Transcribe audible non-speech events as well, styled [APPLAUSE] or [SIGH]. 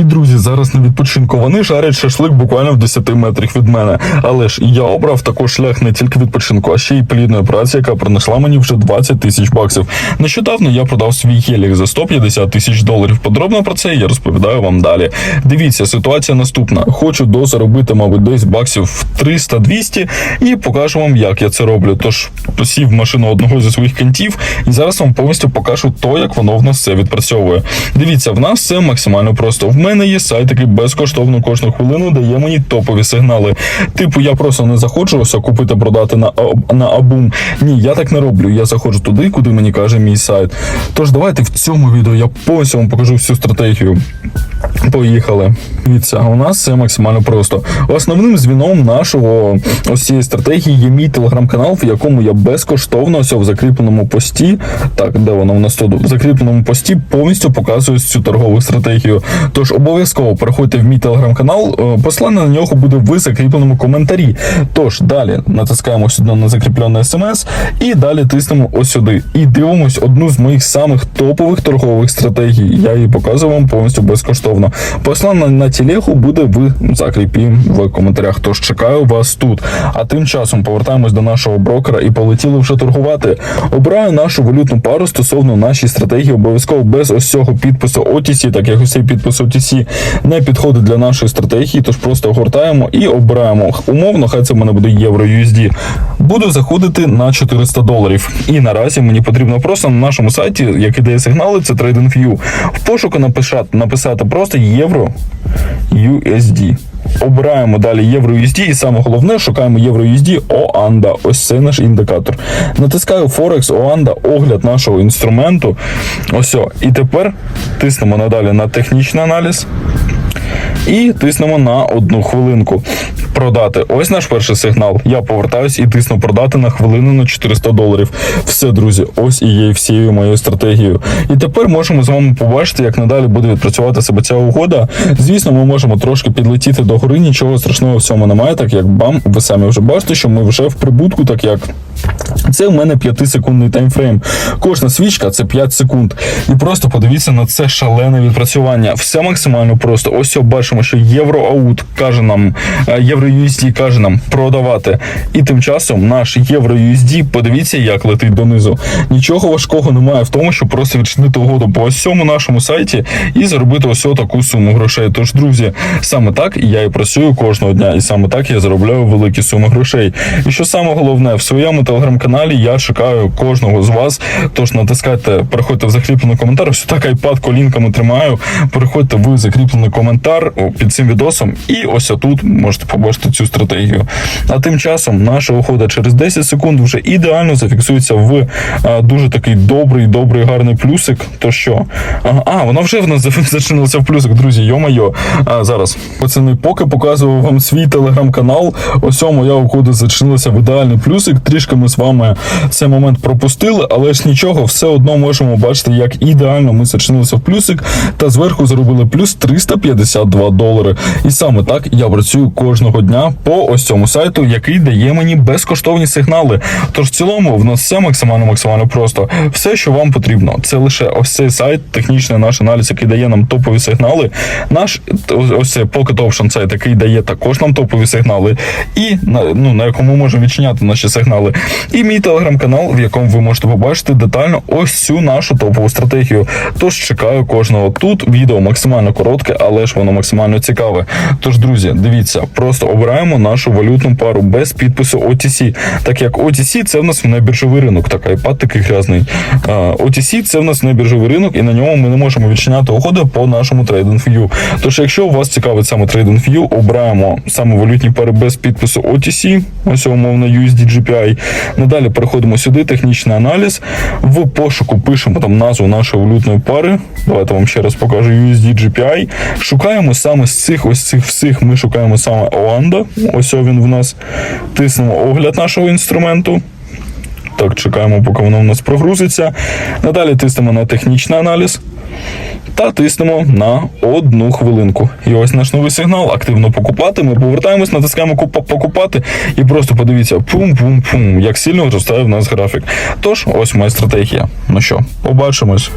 І друзі, зараз на відпочинку. Вони жарять шашлик буквально в 10 метрах від мене. Але ж я обрав також шлях не тільки відпочинку, а ще й плідної праці, яка принесла мені вже 20 тисяч баксів. Нещодавно я продав свій гелік за 150 тисяч доларів. Подробно про це я розповідаю вам далі. Дивіться, ситуація наступна. Хочу дозаробити, мабуть, десь баксів в 300-200 і покажу вам, як я це роблю. Тож посів машину одного зі своїх кентів, і зараз вам повністю покажу то, як воно в нас все відпрацьовує. Дивіться, в нас все максимально просто. В мене є сайт, який безкоштовно кожну хвилину дає мені топові сигнали. Типу, я просто не заходжу ось купити, продати на на Абум. Ні, я так не роблю. Я заходжу туди, куди мені каже мій сайт. Тож давайте в цьому відео я повністю вам покажу всю стратегію. Поїхали. Дивіться, у нас все максимально просто. Основним звіном нашого ось цієї стратегії є мій телеграм-канал, в якому я безкоштовно ось в закріпленому пості. Так, де воно в нас тут? В закріпленому пості повністю показую цю торгову стратегію. Тож обов'язково переходьте в мій телеграм-канал. е, Посилання на нього буде в закріпленому коментарі. Тож далі натискаємо сюди на закріплений смс і далі тиснемо ось сюди. І дивимось одну з моїх самих топових торгових стратегій. Я її показую вам повністю безкоштовно. Посилання на телегу буде в закріпі в коментарях. Тож чекаю вас тут. А тим часом повертаємось до нашого брокера і полетіли вже торгувати. Обираю нашу валютну пару стосовно нашої стратегії. Обов'язково без ось цього підпису OTC, так як ось цей підпис OTC не підходить для нашої стратегії. Тож просто огортаємо і обираємо. Умовно, хай це в мене буде євро USD. Буду заходити на 400 доларів. І наразі мені потрібно просто на нашому сайті, який дає сигнали, це TradingView. В пошуку написати, написати просто євро USD. Обираємо далі євро USD і саме головне шукаємо євро Оанда. Ось це наш індикатор. Натискаю Forex OANDA, огляд нашого інструменту. Ось. І тепер тиснемо надалі на технічний аналіз. І тиснемо на одну хвилинку. Продати. Ось наш перший сигнал. Я повертаюсь і тисну продати на хвилину на 400 доларів. Все, друзі, ось і є всією моєю стратегією. І тепер можемо з вами побачити, як надалі буде відпрацювати себе ця угода. Звісно, ми можемо трошки підлетіти до гори. Нічого страшного в цьому немає, так як бам, ви самі вже бачите, що ми вже в прибутку, так як. Це в мене 5-секундний таймфрейм. Кожна свічка це 5 секунд. І просто подивіться на це шалене відпрацювання. Все максимально просто. Ось бачимо, що євроаут каже нам, е, євро USD каже нам продавати. І тим часом наш євро USD, подивіться, як летить донизу. Нічого важкого немає в тому, щоб просто відчинити угоду по ось цьому нашому сайті і заробити ось таку суму грошей. Тож, друзі, саме так я і працюю кожного дня, і саме так я заробляю великі суми грошей. І що саме головне, в своєму телеграм-каналі я чекаю кожного з вас. Тож натискайте, переходьте в закріплений коментар. Ось так айпад колінками тримаю. Переходьте в закріплений коментар під цим відосом, і ось отут можете побачити цю стратегію. А тим часом наша ухода через 10 секунд вже ідеально зафіксується в а, дуже такий добрий, добрий, гарний плюсик. То що? Ага, А, вона вже в нас [LAUGHS] зачинилася в плюсик, друзі. Йо-майо. А, зараз. Пацани, поки показував вам свій телеграм-канал. Ось моя ухода зачинилася в ідеальний плюсик. Трішки ми з вами цей момент пропустили, але ж нічого, все одно можемо бачити, як ідеально ми зачинилися в плюсик та зверху зробили плюс 352 долари. І саме так я працюю кожного дня по ось цьому сайту, який дає мені безкоштовні сигнали. Тож в цілому в нас все максимально максимально просто. Все, що вам потрібно, це лише ось цей сайт, технічний наш аналіз, який дає нам топові сигнали. Наш ось- цей Pocket Option сайт, який дає також нам топові сигнали, і на ну на якому можемо відчиняти наші сигнали. І мій телеграм-канал, в якому ви можете побачити детально ось цю нашу топову стратегію. Тож чекаю кожного тут. Відео максимально коротке, але ж воно максимально цікаве. Тож, друзі, дивіться, просто обираємо нашу валютну пару без підпису OTC. Так як OTC це в нас не біржовий ринок, так iPad такий грязний. OTC це в нас не біржовий ринок, і на ньому ми не можемо відчиняти угоди по нашому TradingView. Тож, якщо вас цікавить саме TradingView, обираємо саме валютні пари без підпису OTC, ось умовно USD GPI. Надалі переходимо сюди, технічний аналіз. В пошуку пишемо там назву нашої валютної пари. Давайте вам ще раз покажу USD GPI. Шукаємо саме з цих ось цих всіх. Ми шукаємо саме OANDA. Ось він в нас. Тиснемо огляд нашого інструменту. Так, чекаємо, поки воно в нас прогрузиться. Надалі тиснемо на технічний аналіз та тиснемо на одну хвилинку. І ось наш новий сигнал. Активно покупати. Ми повертаємось, натискаємо купа- покупати і просто подивіться, пум-пум-пум, як сильно зростає в нас графік. Тож, ось моя стратегія. Ну що, побачимось.